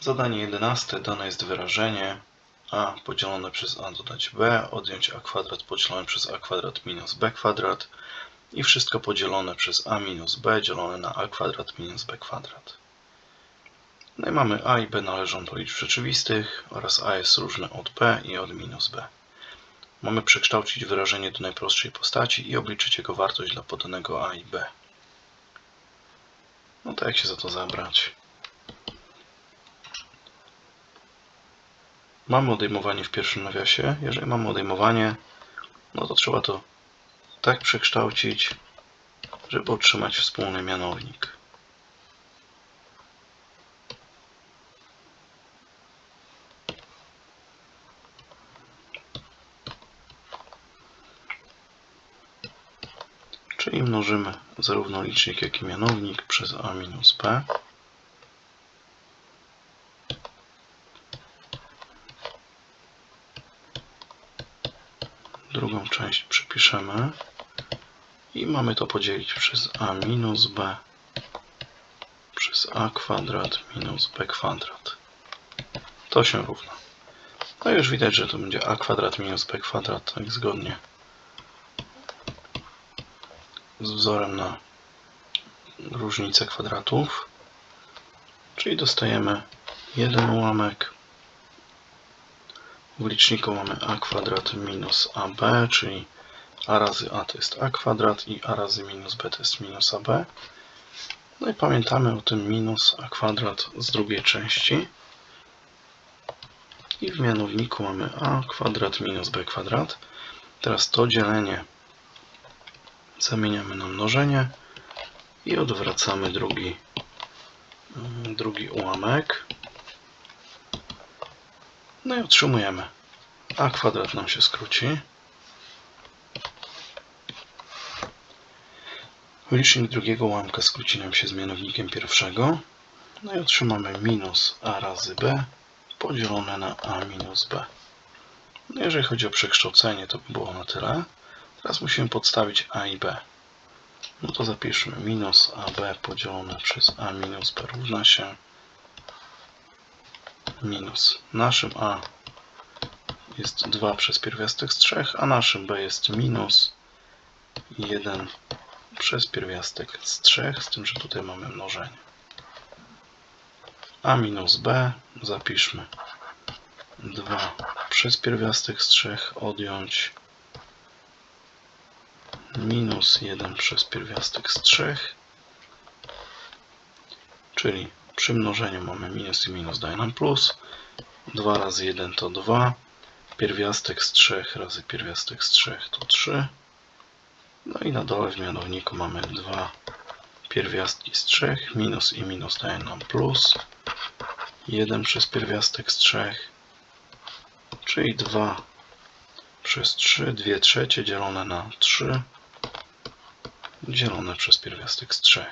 Zadanie 11. Dane jest wyrażenie a podzielone przez a dodać b, odjąć a kwadrat podzielone przez a kwadrat minus b kwadrat i wszystko podzielone przez a minus b dzielone na a kwadrat minus b kwadrat. No i mamy a i b należą do liczb rzeczywistych oraz a jest różne od b i od minus b. Mamy przekształcić wyrażenie do najprostszej postaci i obliczyć jego wartość dla podanego a i b. No to jak się za to zabrać? Mamy odejmowanie w pierwszym nawiasie. Jeżeli mamy odejmowanie, no to trzeba to tak przekształcić, żeby otrzymać wspólny mianownik. Czyli mnożymy zarówno licznik, jak i mianownik przez a minus b. Drugą część przypiszemy i mamy to podzielić przez a minus b przez a kwadrat minus b kwadrat. To się równa. No już widać, że to będzie a kwadrat minus b kwadrat, tak zgodnie z wzorem na różnicę kwadratów. Czyli dostajemy jeden ułamek. W liczniku mamy a kwadrat minus ab, czyli a razy a to jest a kwadrat i a razy minus b to jest minus ab. No i pamiętamy o tym minus a kwadrat z drugiej części. I w mianowniku mamy a kwadrat minus b kwadrat. Teraz to dzielenie zamieniamy na mnożenie i odwracamy drugi, mm, drugi ułamek. No i otrzymujemy a kwadrat nam się skróci. Licznik drugiego ułamka skróci nam się z mianownikiem pierwszego. No i otrzymamy minus a razy b podzielone na a minus b. No jeżeli chodzi o przekształcenie, to by było na tyle. Teraz musimy podstawić a i b. No to zapiszmy minus ab podzielone przez a minus b równa się minus naszym a jest 2 przez pierwiastek z 3, a naszym b jest minus 1 przez pierwiastek z 3, z tym, że tutaj mamy mnożenie. a minus b zapiszmy 2 przez pierwiastek z 3 odjąć minus 1 przez pierwiastek z 3, czyli przy mnożeniu mamy minus i minus daje nam plus, 2 razy 1 to 2, pierwiastek z 3 razy pierwiastek z 3 to 3, no i na dole w mianowniku mamy 2 pierwiastki z 3, minus i minus daje nam plus, 1 przez pierwiastek z 3, czyli 2 przez 3, 2 trzecie dzielone na 3, dzielone przez pierwiastek z 3.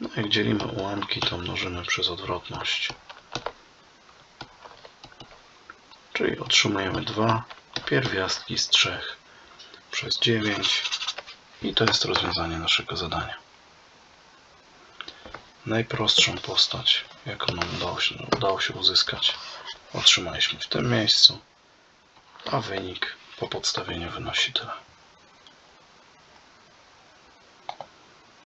No jak dzielimy ułamki, to mnożymy przez odwrotność. Czyli otrzymujemy 2 pierwiastki z 3 przez 9 i to jest rozwiązanie naszego zadania. Najprostszą postać, jaką nam udało się, udało się uzyskać, otrzymaliśmy w tym miejscu, a wynik po podstawieniu wynosi tyle.